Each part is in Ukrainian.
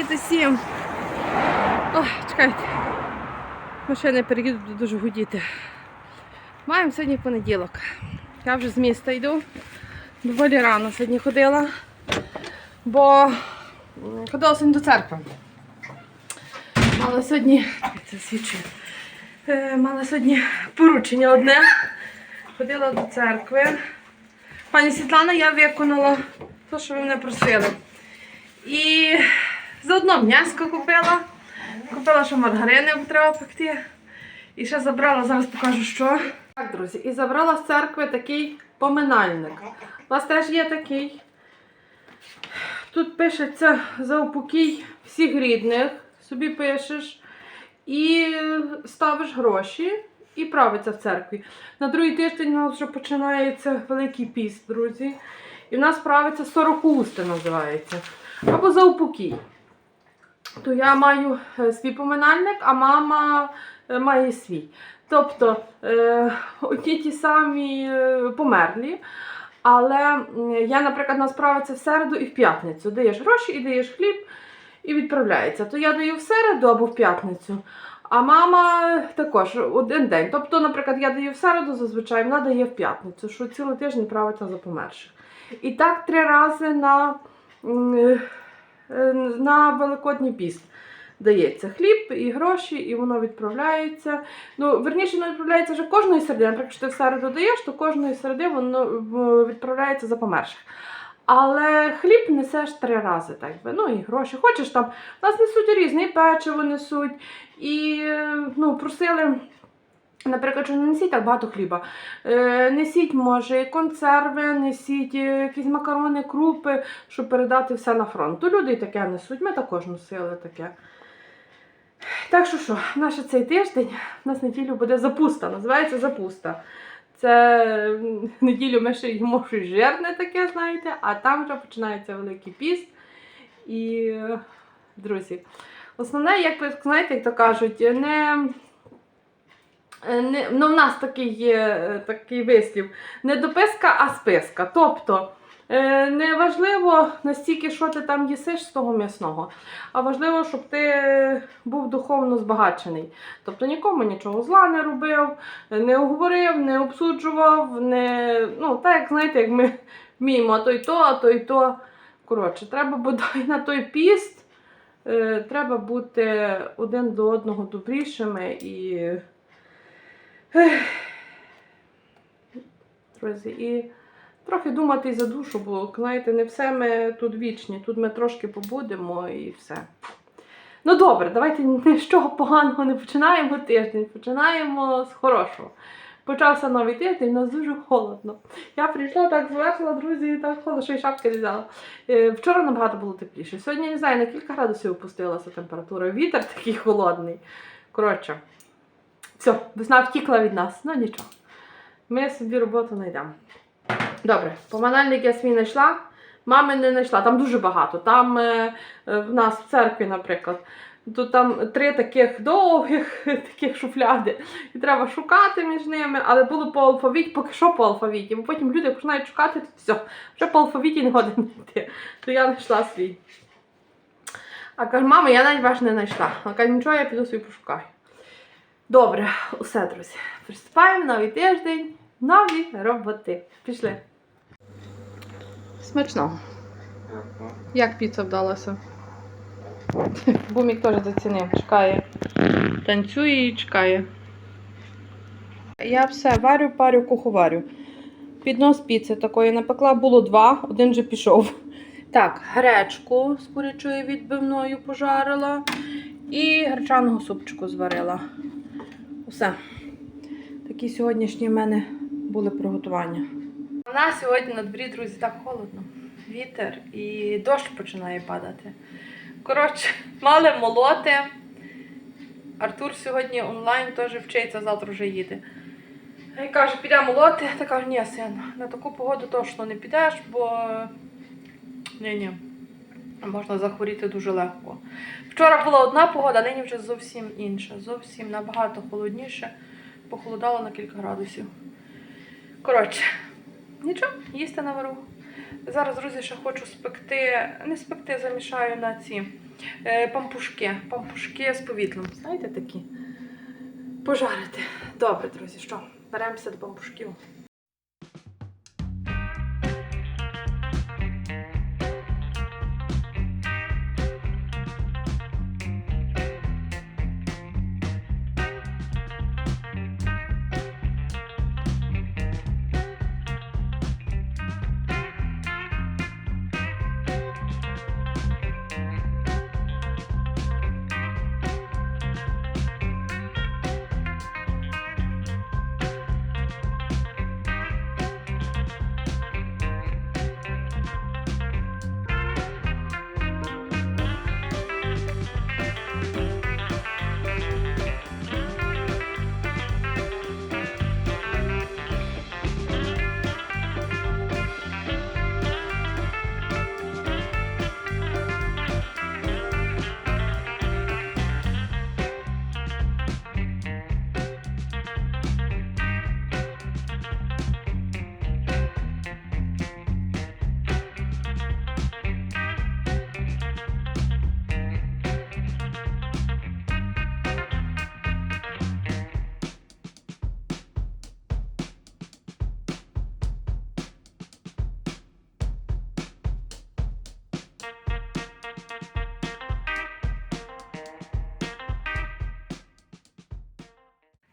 Привіт усім! О, чекайте. Машини переїдуть буде дуже гудіти. Маємо сьогодні понеділок. Я вже з міста йду. Доволі рано сьогодні ходила, бо ходила сьогодні до церкви. Мала сьогодні. Це свідчує. Е, Мала сьогодні поручення одне. Ходила до церкви. Пані Світлана, я виконала те, що ви мене просили. І заодно м'яско купила. Купила, що маргарини треба пекти. І ще забрала, зараз покажу, що. Так, друзі, і забрала з церкви такий поминальник. У вас теж є такий. Тут пишеться за упокій всіх рідних, собі пишеш і ставиш гроші і правиться в церкві. На другий тиждень у нас вже починається Великий піст, друзі. І в нас правиться 40 усти називається. Або за упокій. То я маю е, свій поминальник, а мама е, має свій. Тобто е, оті ті самі померлі. Але я, наприклад, нас правиться в середу і в п'ятницю. Даєш гроші і даєш хліб і відправляється. То я даю в середу або в п'ятницю. А мама також один день. Тобто, наприклад, я даю в середу, зазвичай вона дає в п'ятницю, що цілий тиждень правиться за померших. І так три рази на, на Великодній піст дається хліб і гроші, і воно відправляється. Ну, верніше, воно відправляється вже кожної середи. Наприклад, якщо ти в середу даєш, то кожної середи воно відправляється за померших. Але хліб несеш три рази, так би. Ну і гроші. Хочеш там. У нас несуть різне, і печиво несуть, і е, ну, просили. Наприклад, що не несіть так багато хліба. Е, несіть, може, і консерви, несіть е, якісь макарони, крупи, щоб передати все на фронт. То люди і таке несуть, ми також носили таке. Так що що, наш цей тиждень у нас неділю буде запуста, називається запуста. Це неділю ми ще їмо щось жирне таке, знаєте, а там вже починається Великий піст. І, друзі, основне, як ви знаєте, як то кажуть, не. Е, Не, ну, в нас такий є е, такий вислів: не дописка, а списка. Тобто е, не важливо настільки, що ти там їсиш з того м'ясного, а важливо, щоб ти був духовно збагачений. Тобто нікому нічого зла не робив, не оговорив, не обсуджував, не, ну, так як знаєте, як ми вміємо, то й то, а то й то. Коротше, треба бодай на той піст, треба бути один до одного добрішими і. Друзі, і трохи думати за душу, бо, знаєте, не все ми тут вічні, тут ми трошки побудемо і все. Ну добре, давайте ні з чого поганого не починаємо тиждень, починаємо з хорошого. Почався новий тиждень, у нас дуже холодно. Я прийшла так зверхла, друзі, так холодно, що й шапки взяла. Е, Вчора набагато було тепліше. Сьогодні не знаю, на кілька градусів опустилася температура. Вітер такий холодний. Коротше, все, весна втікла від нас, ну нічого. Ми собі роботу знайдемо. Добре, поминальник я свій знайшла. Мами не знайшла, там дуже багато. Там е, е, в нас в церкві, наприклад, тут там три таких довгих таких шуфляди. І треба шукати між ними, але було по алфавіті, поки що по алфавіті. Бо потім люди починають шукати, то все, вже по алфавіті не годин знайти. То я знайшла свій. А каже, мама, я навіть ваш не знайшла. А каже, нічого, я піду собі пошукаю. Добре, усе, друзі. Приступаємо новий тиждень, нові роботи. Пішли. Смачно. Як піца вдалася? Бумік теж зацінив, чекає. Танцює і чекає. Я все варю, парю, куховарю. Піднос піци такої напекла, було два, один же пішов. Так, гречку з курячою відбивною пожарила і гречаного супчику зварила. Усе. Такі сьогоднішні в мене були приготування. У нас сьогодні на дворі, друзі, так холодно. Вітер і дощ починає падати. Коротше, мали молоти. Артур сьогодні онлайн теж вчиться, завтра вже їде. І каже, підемо молоти. Та кажу, ні, син, на таку погоду точно не підеш, бо ні-ні, можна захворіти дуже легко. Вчора була одна погода, нині вже зовсім інша. Зовсім набагато холодніше. Похолодало на кілька градусів. Коротше, нічого, їсти навару. Зараз, друзі, ще хочу спекти, не спекти, замішаю на ці е, пампушки. Пампушки з повітлом. Знаєте такі? Пожарити. Добре, друзі, що? Беремося до пампушків.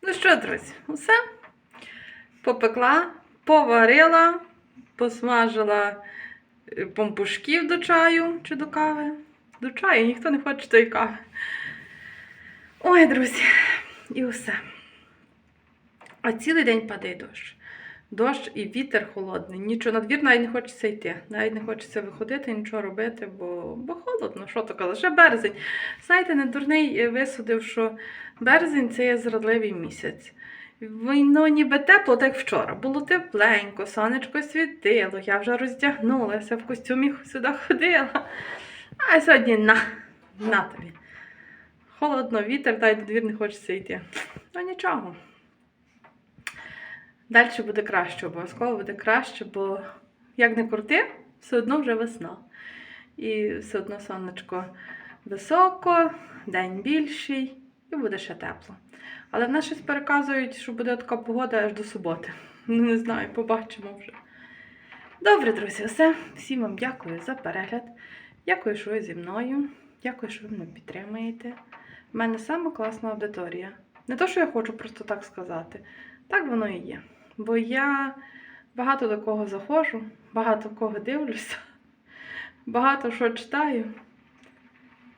Ну що, друзі, усе. Попекла, поварила, посмажила е, пампушків до чаю чи до кави. До чаю, ніхто не хоче тої кави. Ой, друзі, і усе. А цілий день падає дощ. Дощ і вітер холодний. Нічого на двір навіть не хочеться йти. Навіть не хочеться виходити, нічого робити, бо, бо холодно. Що то казати? Ще березень. Знаєте, не дурний е, висудив, що березень це є зрадливий місяць. Воно ніби тепло, так вчора. Було тепленько, сонечко світило, я вже роздягнулася, в костюмі сюди ходила. А сьогодні на, на тобі. Холодно, вітер, та й до двір не хочеться йти. Ну нічого. Далі буде краще, обов'язково буде краще, бо як не крути, все одно вже весна. І все одно сонечко високо, день більший, і буде ще тепло. Але в нас щось переказують, що буде така погода аж до суботи. Ну, не знаю, побачимо вже. Добре, друзі, все. Всім вам дякую за перегляд. Дякую, що ви зі мною. Дякую, що ви мене підтримуєте. У мене сама класна аудиторія. Не то, що я хочу просто так сказати. Так воно і є. Бо я багато до кого заходжу, багато кого дивлюся, багато що читаю.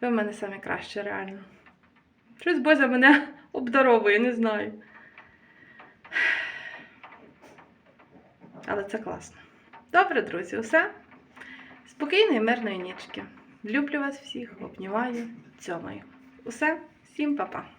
Ви в мене самі краще, реально. Щось Бозя мене обдаровує, не знаю. Але це класно. Добре, друзі, усе. Спокійної, мирної нічки. Люблю вас всіх, обнімаю, цьомаю. Усе, всім па-па.